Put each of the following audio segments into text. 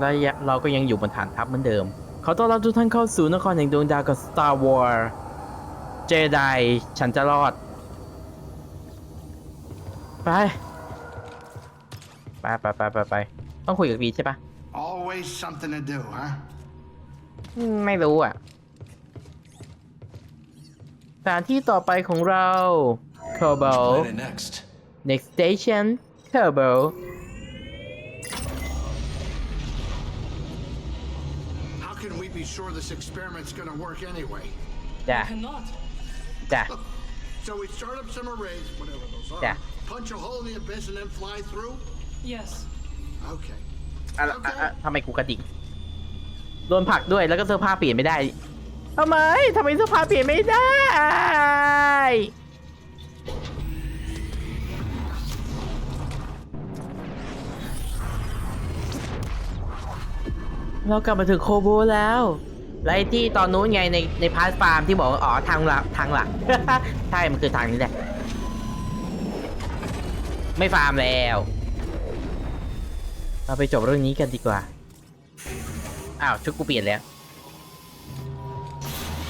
และเราก็ยังอยู่บนฐานทัพเหมือนเดิม ขอต้อนรับทุกท่านเข้าสู่นครแห่งดวงดาวกับ Star Wars เจไดฉันจะรอด ไป ไปไปไปไปไปต้องคุยกับวีใช่ปะ Always something to do, huh? อืมไม่รู้อะสถานที่ต่อไปของเรา c o b o Planet next. next station c o b o sure this experiment's gonna work anyway? จ้ะ Cannot. จ้ะ So we start up some arrays, whatever those are, Yeah. punch a hole in the abyss and then fly through? Yes. Okay. อะอะอะทำไมกูกระดิกโดนผลักด้วยแล้วก็เสื้อผ้าเปลี่ยนไม่ได้ทำไมทำไมเสื้อผ้าเปลี่ยนไม่ได้ เรากลับมาถึงโคโบแล้วและไอ้ที่ตอนนู้นไงในในพาร์ทฟาร์มที่บอกว่าอ๋อทางหลักทางหลัก ใช่มันคือทางนี้แหละไม่ฟาร์มแล้ว เราไปจบเรื่องนี้กันดีกว่า อ้าวชุดกูเปลี่ยนแล้ว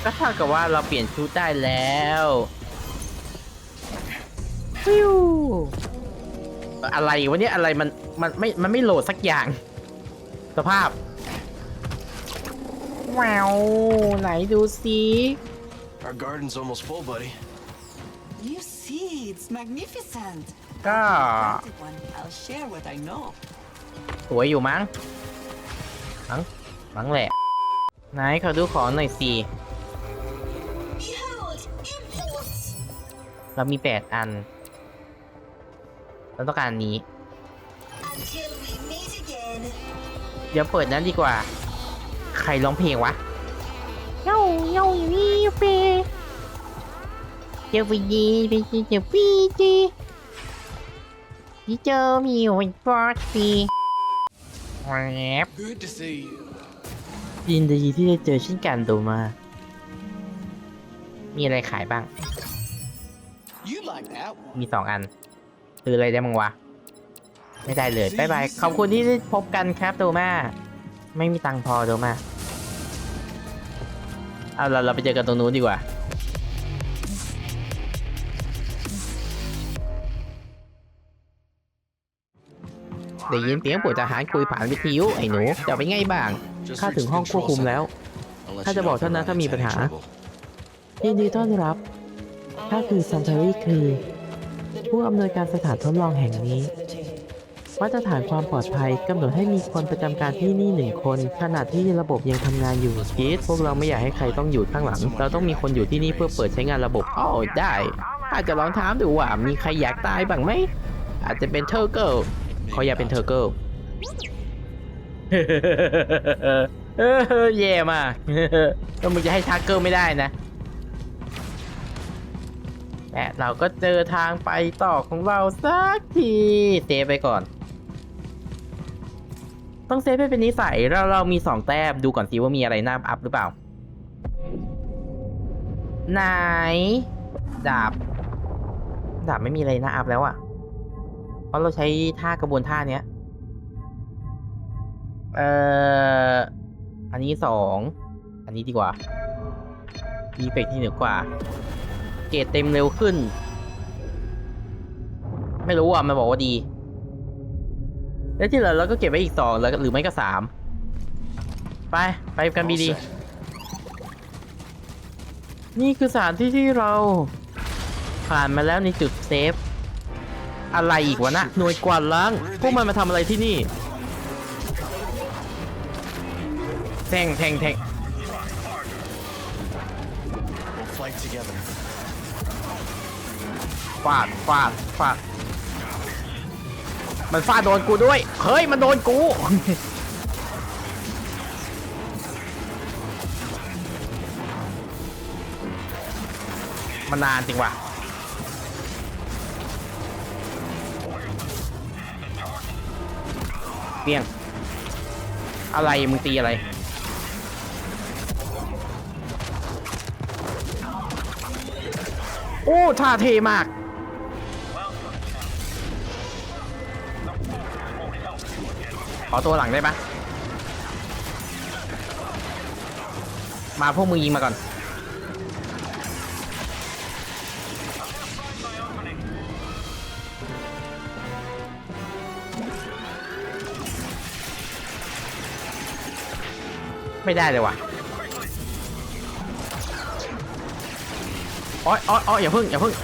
ก็เท่ากับว่าเราเปลี่ยนชุดได้แล้วฟิวอะไรวะเนี่ยอะไรมันมันไม่มันไม่โหลดสักอย่าง สภาพ แววไหนดูสิ Our garden's almost full, buddy. You see, it's magnificent. ก็ Planted one. I'll share what I know. สวยอยู่มั้ง มั้ง มั้งแหละ ไหนขอดูของหน่อยสิ Behold, imports! เรามีแปดอัน เราต้องการอันนี้ Until we meet again. เดี๋ยวเปิดนั้นดีกว่า ใครร้องเพลงวะเย้าเย้าวีเฟเจ้าวีดีไปจีเจ้าวีดีที่เจอมีวันฟอร์ซีแวบ Good to see you. ยินดีที่ได้เจอเช่นกันโดมา มีอะไรขายบ้าง You like that one? มีสองอัน ซื้ออะไรได้มั้งวะ ไม่ได้เลยบายบาย ขอบคุณที่ได้พบกันครับโดมา ไม่มีตังค์พอโดมาเอาเราเราไปเจอกันตรงนู้นดีกว่า ได้ยินเสียงผู้ทหารคุยผ่านวิทยุไอ้หนูจะไปนไงบ้าง Just ข้า reached ถึง the ห้องควบ control คุมแล้ว center. I'll let ข้า you จะ know บอก if เท่านั้น Orion's ถ้ามี any ปัญหา trouble. ยินดีต้อนรับข้าคือซันทารีคือผู้อำนวยการสถานทดลองแห่งนี้ มาตรฐานความปลอดภัยกำหนดให้มีคนประจำการที่นี่หนึ่งคน ขณะที่ระบบยังทำงานอยู่คิดพวกเราไม่อยากให้ใครต้องอยู่ข้างหลัง เราต้องมีคนอยู่ที่นี่เพื่อเปิดใช้งานระบบอ๋อได้ อาจจะลองถามดูว่ามีใครอยากตายบ้างไหม อาจจะเป็นเทอร์เกิลเขาอยากเป็นเทอร์เกิลเย่มากก็มึงจะให้ทาร์เกิลไม่ได้นะและเราก็เจอทางไปต่อของเราสักทีเซฟไปก่อน ต้องเซฟให้เป็นนิสัยเราเรามีสองแต้มดูก่อนสิว่ามีอะไรน่าอัพหรือเปล่า ไหน ดาบ ดาบไม่มีอะไรน่าอัพแล้วอะ่ะ เพราะเราใช้ท่ากระบวนท่าเนี้ย เอ่อ อันนี้สอง อันนี้ดีกว่าดีเฟกที่เหนือกว่า เกรดเต็มเร็วขึ้น ไม่รู้อะ มันบอกว่าดี แล้วที่เหลือเราก็เก็บไว้อีกสองแล้วหรือไม่ก็สามไปไปกันบี All ดี set. นี่คือสถานที่ที่เรา ผ่านมาแล้วในจุดเซฟ อะไรอีกวะนะหน่วยกวาดล้าง พวกมันมาทำอะไรที่นี่แทงแทงแทง We'll fight together. ฟาดฟาดฟาด มันฟาดโดนกูด้วย เฮ้ย มันโดนกู มันนานจริงว่ะ เปี้ยง อะไร มึงตีอะไรโอ้ท่าเทมาก อตัวหลังได้ปะมาพวกมือยิงมาก่อน ไม่ได้เลยว่ะอ้อยอ้อยอ้อยอย่าพึ่งอย่าพึ่ง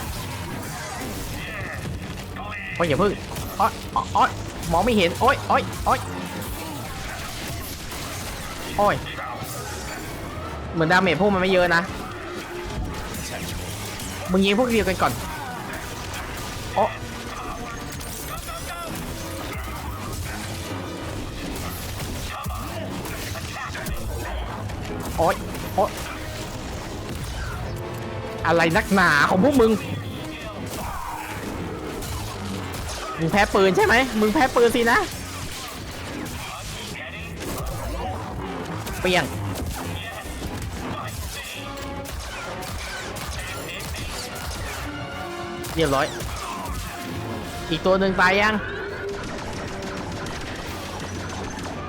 โอ้ยอย่าพึ่งอ้อยอ้อยมองไม่เห็นอ้ยอ้ยอ้ย โอ๊ยเหมือนดาเมจพวกมันไม่เยอะนะ มึงยิงพวกเดียวกันก่อนโอ๊ะโอ๊ยโอ๊ยอะไรนักหนาของพวกมึง มึงแพ้ปืนใช่ไหม มึงแพ้ปืนสินะ เปียงเรียบร้อย อีกตัวหนึ่งตายยัง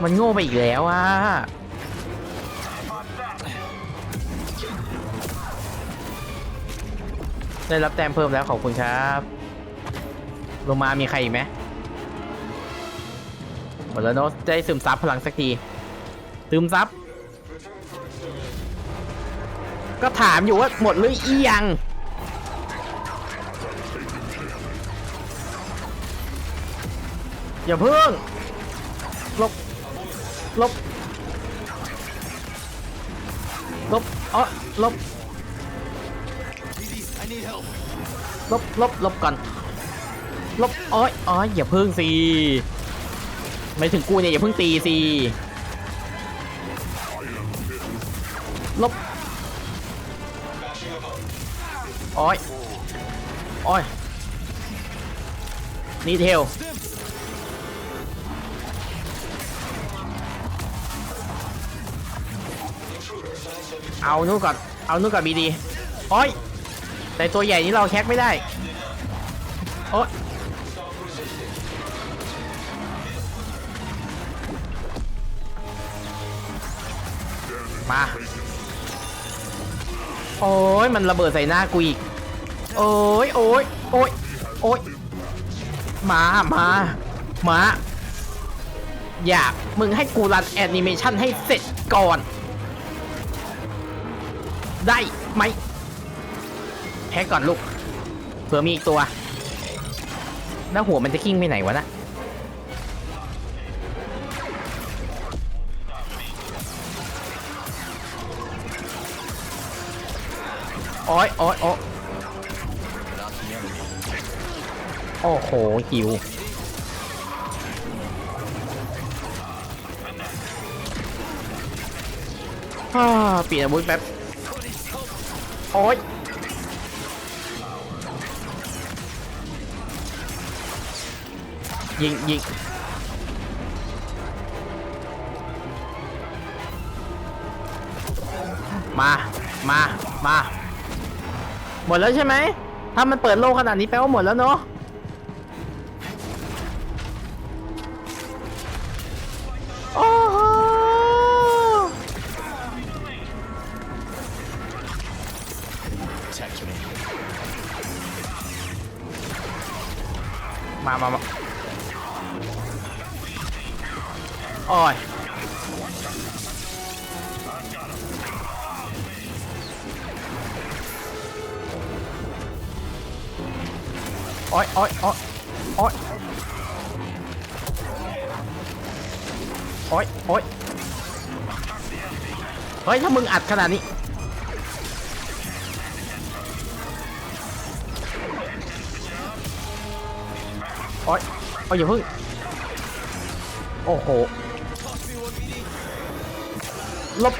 มันโง่ไปอีกแล้วอะได้รับแต้มเพิ่มแล้วขอบคุณครับ ลงมามีใครอีกไหมหมดแล้วเนอะได้ซึมซับพลังสักทีซึมซับ ก็ถามอยู่ว่าหมดหรืออียังอย่าเพิ่งลบลบลบเออลบลบลบลบก่อนลบอ้อยอ้อยอย่าเพิ่งสิไม่ถึงกูเนี่ยอย่าเพิ่งตีสิ อ้อยอ้อยนี่เทลเอานู่นก่อน เอานู่นก่อนบีดีโอ้ย แต่ตัวใหญ่นี้เราแคกไม่ได้ โอ๊ยมา โอ้ยมันระเบิดใส่หน้ากูอีก โอ้ยโอ้ยโอ้ยโอ้ยมามามาอยากมึงให้กูรันแอนิเมชันให้เสร็จก่อน ได้ไหมแพ้ก่อนลูกเผื่อมีอีกตัวหน้าหัวมันจะกิ้งไปไหนวะนะ โอ้ยโอ้ยโอ้ยโอ้โหหิวฮ่าเปลี่ยนอาวุธแป๊บ โอ้ยยิงยิง หมดแล้วใช่ไหม ถ้ามันเปิดโลกขนาดนี้แปลว่าหมดแล้วเนาะ เฮ้ย ถ้ามึงอัดขนาดนี้ โอ๊ยโอ้ยอย่าเพึ่ง โอ้โห ลบ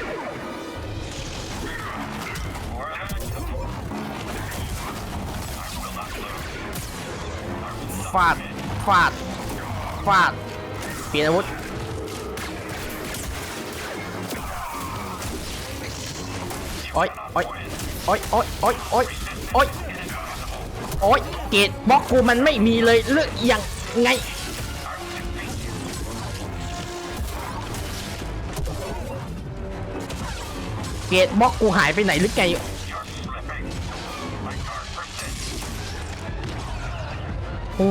ฟาด ฟาด ฟาด เปลี่ยนอาวุธ โอ๊ยโอ๊ยโอ๊ยโอ๊ยโอ๊ยโอ๊ยโอ๊ยเกตบล็อกกูมันไม่มีเลยหรือยังไงเกตบล็อกกูหายไปไหนหรือไงโอ้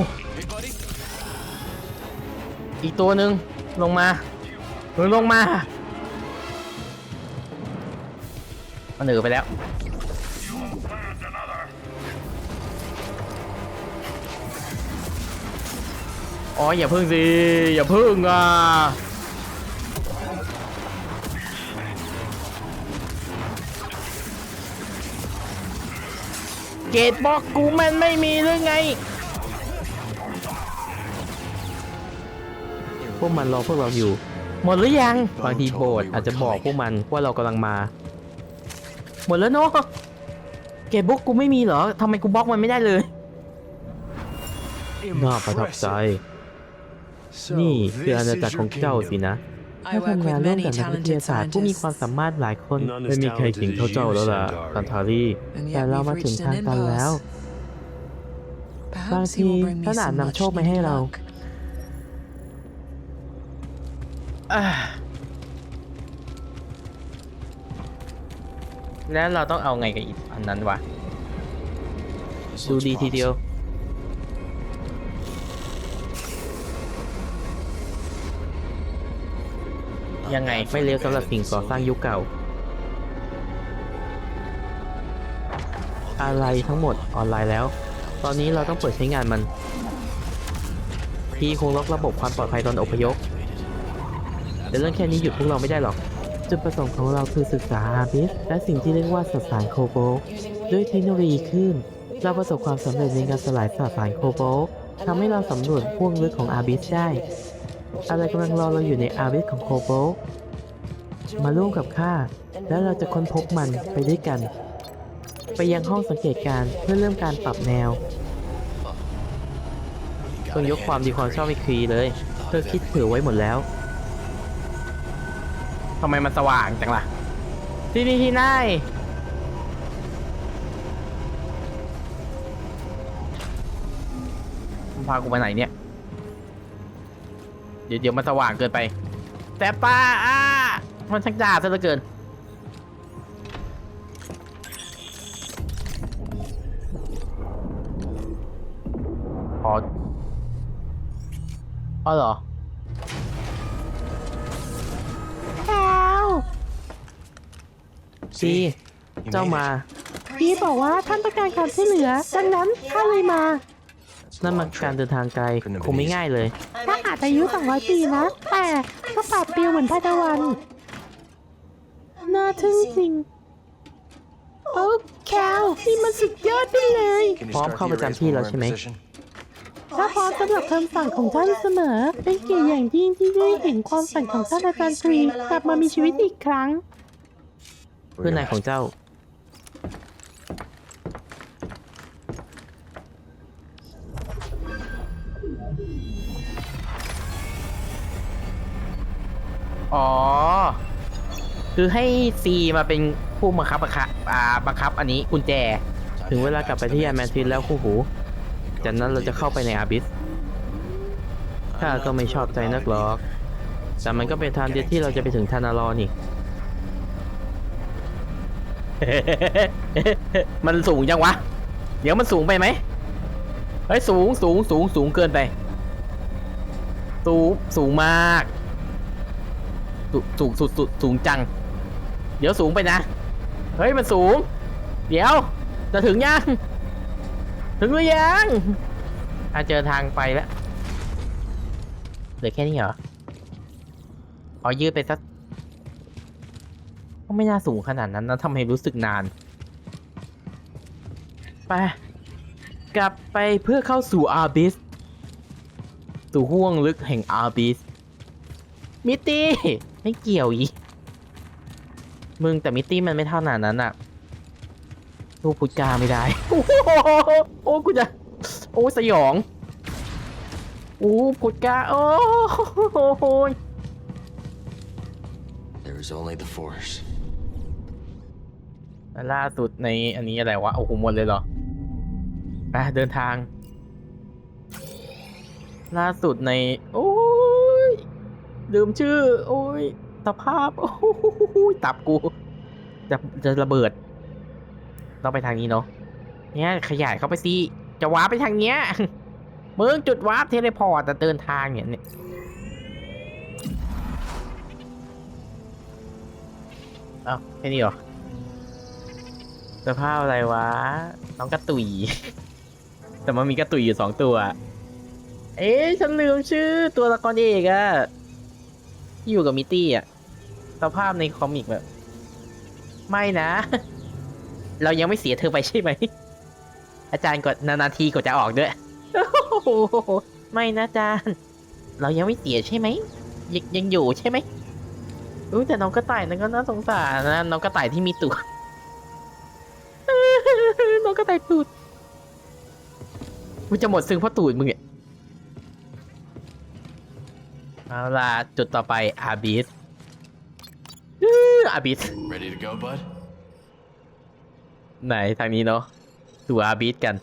อีกตัวหนึ่งลงมาหรือลงมา มันเหนือไปแล้วอ๋ออย่าพึ่งสิ อย่าพึ่งอะเกตบอกกูมันไม่มีหรือไง พวกมันรอพวกเราอยู่ หมดหรือยัง บางทีโบสถ์อาจจะบอกพวกมันว่าเรากำลังมา หมดแล้วเนาะเกตบุ๊กกูไม่มีเหรอทำไมกูบล็อกมันไม่ได้เลย น่าประทับใจ นี่คืออาณาจักรของเจ้าสินะ I ถ้า work ทำงาน with ร่วม many กับนักวิท talented ยาศาสตร์ผู้มีความ scientists, สามารถหลายคน ไม่มีใครเก่งเท่าเจ้าแล้วล่ะซันทารี and แต่ yet เรา we've มาถึง reached ทาง an ตันแล้ว impasse. บาง Perhaps ที he will bring me ท่านอาจ some นำ much โชคมาให้ needed เรา แล้วเราต้องเอาไงกับอีกอันนั้นวะ ดูดีทีเดียว ยังไงไม่เลวสำหรับสิ่งก่อสร้างยุคเก่า อะไรทั้งหมดออนไลน์แล้ว ตอนนี้เราต้องเปิดใช้งานมัน พี่คงล็อกระบบความปลอดภัยตอนอพยพแต่เรื่องแค่นี้หยุดพวกเราไม่ได้หรอก จุดประสงค์ของเราคือศึกษาอาบิสและสิ่งที่เรียกว่าสสารโคโบลด้วยเทคโนโลยีคลื่นเราประสบความสำเร็จในการสลายสสารโคโบลทำให้เราสำรวจพวกลึกของอาบิสได้ อะไรกำลังรอเราอยู่ในอาบิสของโคโบลมาร่วมกับข้าแล้วเราจะค้นพบมันไปด้วยกัน ไปยังห้องสังเกตการเพื่อเริ่มการปรับแนวต้องยกความดีความชอบให้คีเลย เธอคิดเผื่อไว้หมดแล้ว ทำไมมันสว่างจังล่ะ ที่นี่ที่ไหนมันพากูไปไหนเนี่ย เดี๋ยวเดี๋ยวมันสว่างเกินไป แต่ป้าอ่ามันชักจ้าซะเหลือเกินอ๋ออ๋อเหรอ ซีเจ้ามา พี่บอกว่าท่านต้องการความช่วยเหลือ ดังนั้นข้าเลยมา นั่นมันการเดินทางไกลคงไม่ง่ายเลย ถ้าอาจอายุ200ปีนะ แต่ก็ปราดเปรียวเหมือนพาตะวัน น่าทึ่งจริง โอ้แคลนี่มันสุดยอดไปเลย พร้อมเข้าประจำที่แล้วใช่ไหมถ้าพร้อมสำหรับคำสั่งของท่านเสมอ เป็นเกียรติอย่างยิ่งที่ได้เห็นความฝันของท่านอาจารย์กรีกลับมามีชีวิตอีกครั้ง เพื่อนนายของเจ้า อ๋อ คือให้ซีมาเป็นผู้บังคับบังคับอ่าบังคับอันนี้กุญแจ ถึงเวลากลับไปที่ยานแมนทิสแล้วคู่หู จากนั้นเราจะเข้าไปในอาบิสข้าก็ไม่ชอบใจนักหรอก แต่มันก็เป็นทางเดียวที่เราจะไปถึงทานารอนี่ มันสูงจังวะ เดี๋ยวมันสูงไปไหมเฮ้ยสูงสูงสูงสูงเกินไป สูงสูงมาก สูงสูงสุดสุดสูงจัง เดี๋ยวสูงไปนะ เฮ้ยมันสูง เดี๋ยว จะถึงยัง ถึงหรือยังอะเจอทางไปแล้วเหลือแค่นี้เหรออ๋อยืดไปสัก ไม่น่าสูงขนาดนั้นนะทำไมรู้สึกนาน ไป กลับไปเพื่อเข้าสู่อาบิสสู่ห้วงลึกแห่งอาบิสมิตตี้ไม่เกี่ยวอีมึงแต่มิตตี้มันไม่เท่านาดนั้นอะลูกพุทกาไม่ได้ โอ้โหโอ้กูจะ โอ้สยอง โอ้พุทกา โอ้โห There is only the Force. ล่าสุดในอันนี้อะไรวะ โอ้โหหมดเลยเหรอไปเดินทาง ล่าสุดใน โอ้ยลืมชื่อ โอ้ยสภาพ โอ้โหตับกู จะจะระเบิด ต้องไปทางนี้เนาะเนี่ยขยายเข้าไปสิจะวาร์ปไปทางเนี้ยมึงจุดวาร์ปเทเลพอร์ตแต่เดินทางเนี่ยเนี่ยเอ้าแค่นี้เหรอ สภาพอะไรวะ น้องกระตุย แต่มันมีกระตุยอยู่สองตัว เอ๊ะฉันลืมชื่อตัวละครเอกอะที่อยู่กับมิตตี้อะสภาพในคอมิกแบบ ไม่นะ เรายังไม่เสียเธอไปใช่ไหม อาจารย์กดนานาทีกดจะออกด้วยโอ้โหไม่นะอาจารย์ เรายังไม่เสียใช่ไหมยังยังอยู่ใช่ไหมอุ้ยแต่น้องกระต่ายนั่นก็น่าสงสารนะน้องกระต่ายที่มีตูด น้องกระต่ายตูดกูจะหมดซึ้งเพราะตูดมึงเนี่ยเอาล่ะจุดต่อไปอาบิสอาบิส Ready to go, bud? ไหนทางนี้เนาะดูอาบิสกัน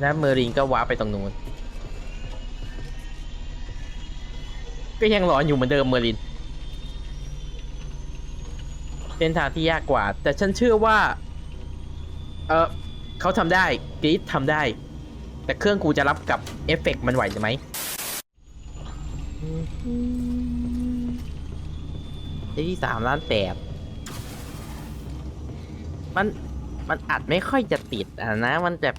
แล้วเมอรินก็ว้าร์ปไปตรงนู้น ก็ยังร้อนอยู่เหมือนเดิมเมอริน เป็นทางที่ยากกว่า แต่ฉันเชื่อว่า เออเขาทำได้กรีดทำได้ แต่เครื่องกูจะรับกับเอฟเฟกต์มันไหวไหมได้ที่สามล้านแปดมันมันอัดไม่ค่อยจะติดอะนะ มันแบบ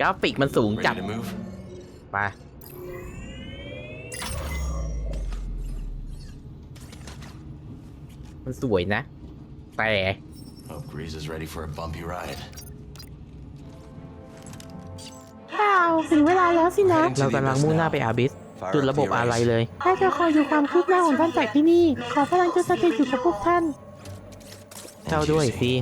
กราฟิกมันสูงจัด Ready to move? มา มันสวยนะ แต่ Hope Grease is ready for a bumpy ride. ถึงเวลาแล้วสินะ Heading to เรา the กำลัง abyss มุ่งหน้า now. ไปอาบิส Fire จุด up ระบบ the อะไร arrays. เลยข้าจะคอยดูความคืบหน้าของท่านจากที่นี่ ขอพลังจะสถิตอยู่กับพวกท่าน เจ้าด้วยสิ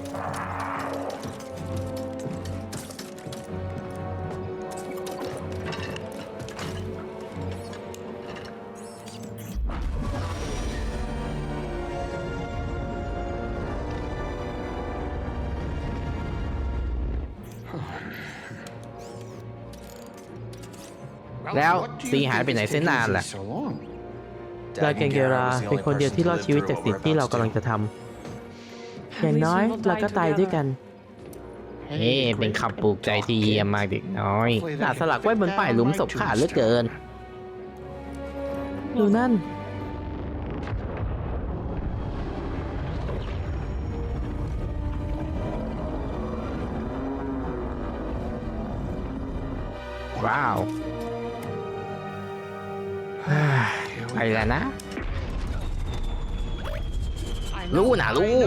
แล้วซีหายไปไหนเส้นนานล่ะดาเกนเกราเป็นคนเดียวที่รอดชีวิตจากสิ่งที่เรากำลังจะทำอย่างน้อยเราก็ตายด้วยกันเฮ้เป็นคำปลูกใจที่เยี่ยมมากเด็กน้อยน่าสลักไว้บนป้ายหลุมศพข้าเหลือเกิน ดูนั่น ว้าว ไปแล้วนะ รู้นะรู้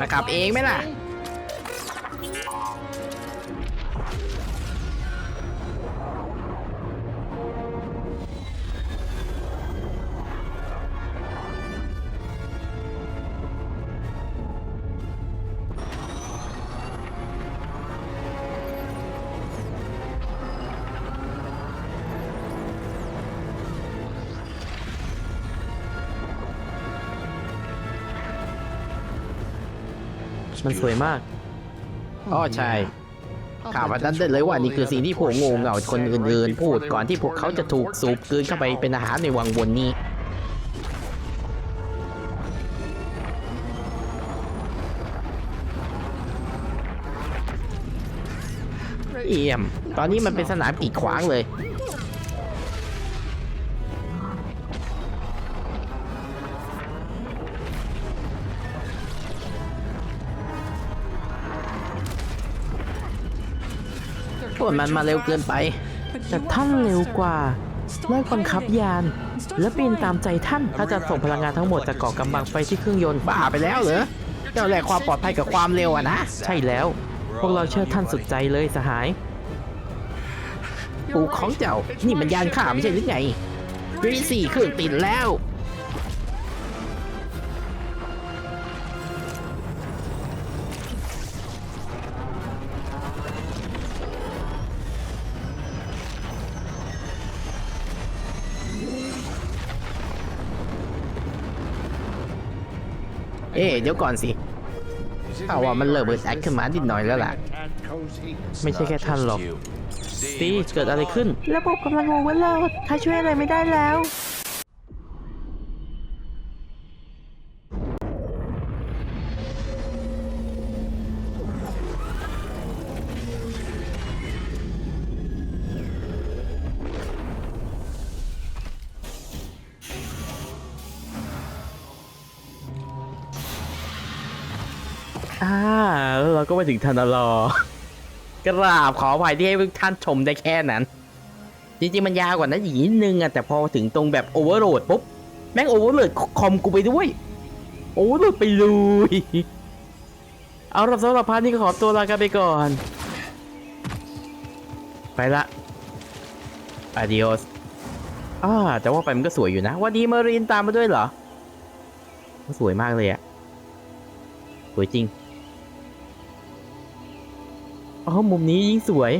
มาขับเองไหมล่ะ มันสวยมาก อ๋อใช่ ข่าววันนั้นได้เลยว่านี่คือสิ่งที่พวกโงูเหงาคนอื่นๆ พูดก่อนที่พวกเขาจะถูกสูบกลืนเข้าไปเป็นอาหารในวังวนนี้ เอี่ยม ตอนนี้มันเป็นสนามกีดขวางเลย พวกมันมาเร็วเกินไป แต่ท่านเร็วกว่าเลิกบังคับยาน และปีนตามใจท่านถ้าจะส่งพลังงานทั้งหมดจากเกาะกำบังไปที่เครื่องยนต์บ้าไปแล้วเหรอเจ้าแลกความปลอดภัยกับความเร็วอะนะ ใช่แล้ว พวกเราเชื่อท่านสุดใจเลยสหาย ปูของเจ้า นี่มันยานข่าไม่ใช่หรือไงรีสี่เครื่องติดแล้ว เอ๊ะเดี๋ยวก่อนสิถ้าว่ามันเริ่มเบิดแอคขึ้นมานิดหน่อยแล้วล่ะ ไม่ใช่แค่ท่านหรอก You. ซีเกิดอะไรขึ้น ระบบกำลังโอเวอร์โหลดข้าช่วยอะไรไม่ได้แล้ว ก็ไปถึงทันารอกราบขออภัยที่ให้ท่านชมได้แค่นั้น จริงๆ มันยาวกว่านั้นอีกนิดนึงอะแต่พอถึงตรงแบบโอเวอร์โหลดปุ๊บ แม่งโอเวอร์โหลดคอมกูไปด้วย โอเวอร์โหลดไปเลยเอาละสำหรับพาร์ทนี้ก็ขอตัวลากันไปก่อน ไปละ adios อ่าแต่ว่าไปมันก็สวยอยู่นะวันนี้มารีนตามมาด้วยเหรอ สวยมากเลยอะสวยจริง อ๋อมุมนี้ยิ่งสวย